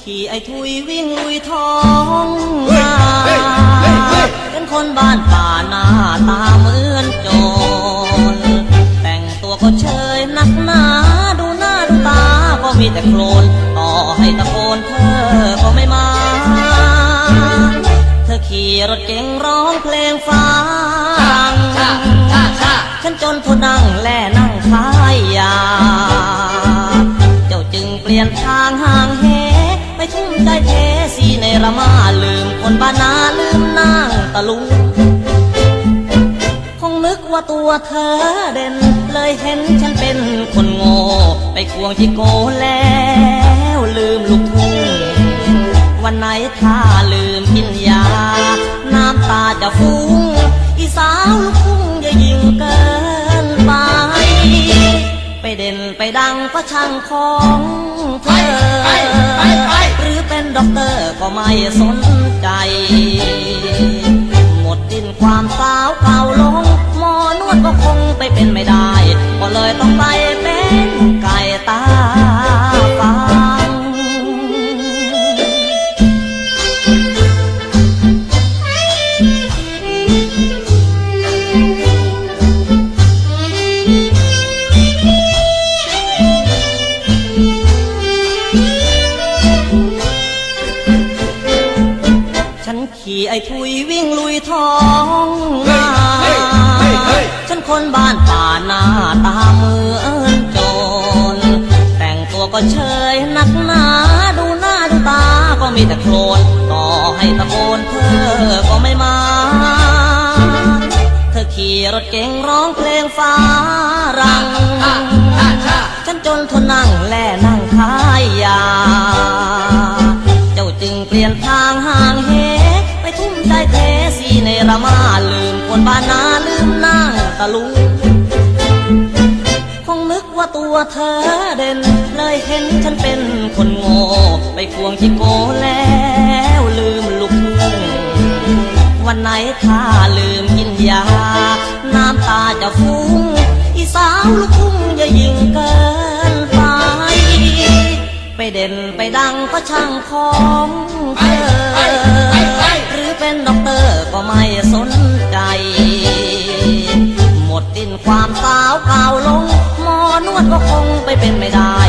ขี่ไอ้ถุยวิ่งลุยท้องนาเป็นคนบ้านป่าหน้าตาเหมือนโจร แต่งตัวก็เชยนักหนา ดูหน้าดูตาก็มีแต่โคลนต่อให้ตะโกนเธอก็ไม่มา เธอขี่รถเก๋งร้องเพลงฟังฉันจนทนนั่งแล่นั่งคายยา เจ้าจึงเปลี่ยนทางหา ไปทุ่มใจเทสีในระมาลืมคนบ้านนาลืมนางตะลุงคงนึกว่าตัวเธอเด่น เลยเห็นฉันเป็นคนโง่ไปควงที่โกแล้วลืมลูกทุ่งวันไหนถ้าลืมกินยา น้ำตาจะฟุ้งอีสาวลูกทุ่งอย่ายิ่งเกินไป ไปเด่นไปดังก็ช่างของเธอ ไม่สนใจ หมดดินความสาวเก่า ไอ้ทุยวิ่งลุยท้องนาเฮ้ยเฮ้ยเฮ้ยฉันคนบ้านป่าหน้าตาเหมือนโจร แต่งตัวก็เชยนักหนาดูหน้าดูตาก็มีแต่โคลนต่อให้ตะโกนเธอก็ไม่มา เธอขี่รถเก๋งร้องเพลงฟ้ารัง ฉันจนทนนั่งแล่นั่งขายยา ระมาลืมคนบ้านนาลืมนางตะลุงคงนึกว่าตัวเธอเด่น เลยเห็นฉันเป็นคนโง่ไปควงที่โกแล้วลืมลูกทุ่งวันไหนถ้าลืมกินยา น้ำตาจะฟุ้ง อีสาวลูกทุ่งอย่ายิ่งเกินไป ไปเด่นไปดังก็ช่างของเธอ ก็ไม่สนใจ หมดสิ้นความสาวเก่าลง หมอนวดก็คงไปเป็นไม่ได้